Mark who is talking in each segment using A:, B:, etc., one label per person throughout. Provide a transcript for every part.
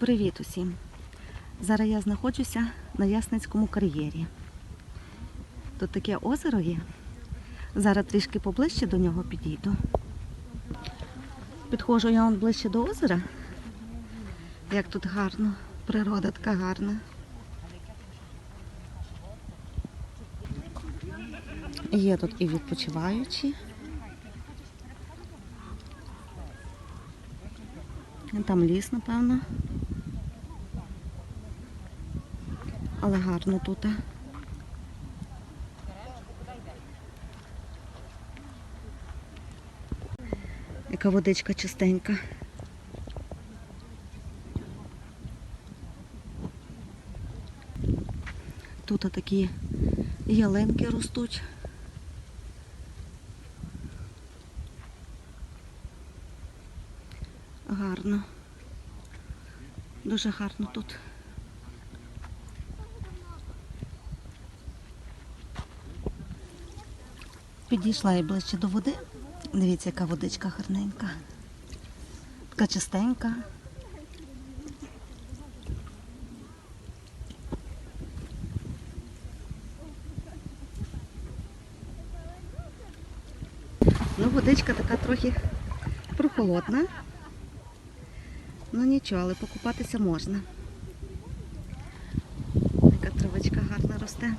A: Привіт усім! Зараз я знаходжуся на Ясницькому кар'єрі. Тут таке озеро є. Зараз трішки поближче до нього підійду. Підходжу я вон ближче до озера. Як тут гарно, природа така гарна. Є тут і відпочиваючі. Там ліс, напевно. Але гарно тут. Яка водичка чистенька. Тут такі ялинки ростуть. Гарно. Дуже гарно тут. Підійшла я ближче до води. Дивіться, яка водичка гарненька. Така чистенька. Ну, водичка така трохи прохолодна. Ну нічого, але покупатися можна. Така травичка гарна росте.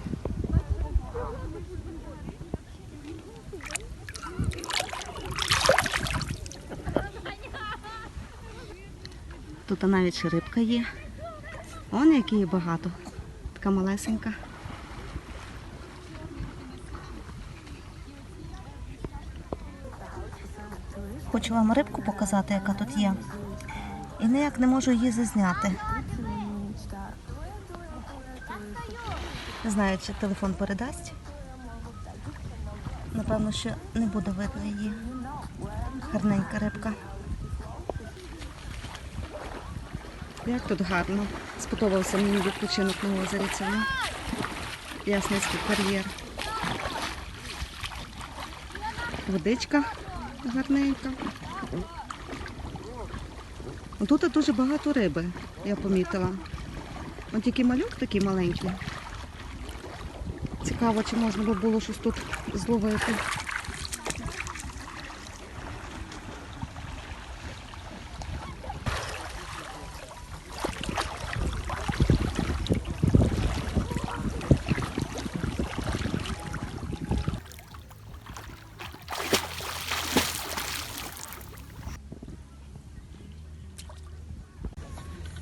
A: Тут навіть ще рибка є. Он які є багато. Така малесенька. Хочу вам рибку показати, яка тут є. І ніяк не можу її зазняти. Не знаю, чи телефон передасть. Напевно, що не буде видно її. Гарненька рибка. Як тут гарно. Сподобався мені відпочинок на озері цьому. Ясницький кар'єр. Водичка гарненька. Тут дуже багато риби, я помітила. Ось тільки малюк такий маленький. Цікаво, чи можна було щось тут зловити.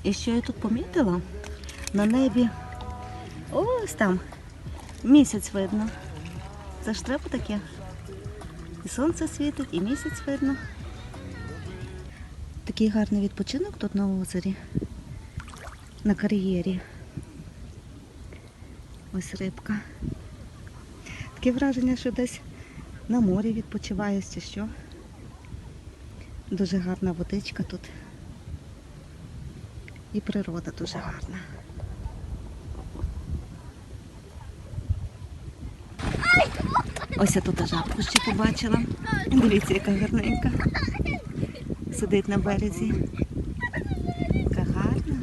A: І що я тут помітила? На небі ось там місяць видно. Це ж треба таке. І сонце світить, і місяць видно. Такий гарний відпочинок тут на озері, на кар'єрі. Ось рибка. Таке враження, що десь на морі відпочиваю, чи що. Дуже гарна водичка тут. І природа дуже гарна. Ось я тут жабку ще побачила. Дивіться, яка гарненька. Сидить на березі. Яка гарна.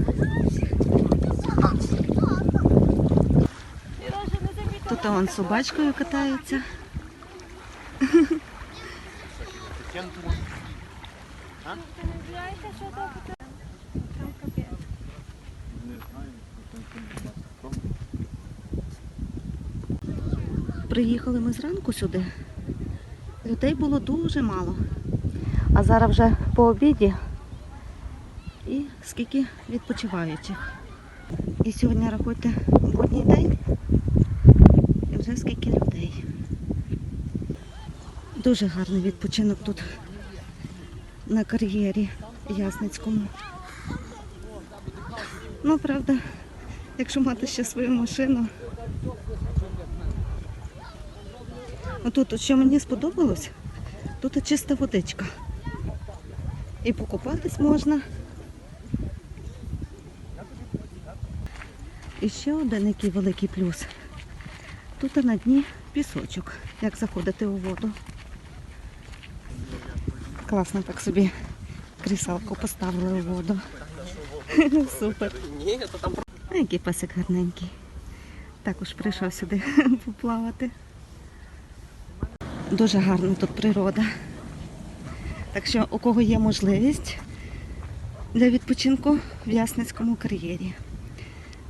A: Тут вон собачкою катаються. Приїхали ми зранку сюди. Людей було дуже мало. А зараз вже по обіді і скільки відпочиваючих. І сьогодні рахуйте будній день і вже скільки людей. Дуже гарний відпочинок тут на кар'єрі Ясницькому. Ну, правда, якщо мати ще свою машину. Отут, от що мені сподобалось, тут чиста водичка. І покупатись можна. І ще один який великий плюс. Тут на дні пісочок, як заходити у воду. Класно так собі кріселку поставили у воду. Супер. А який песик гарненький. Також прийшов сюди поплавати. Дуже гарна тут природа. Так що, у кого є можливість для відпочинку в Ясницькому кар'єрі.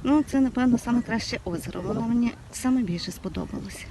A: Ну, це, напевно, найкраще озеро. Воно мені саме більше сподобалося.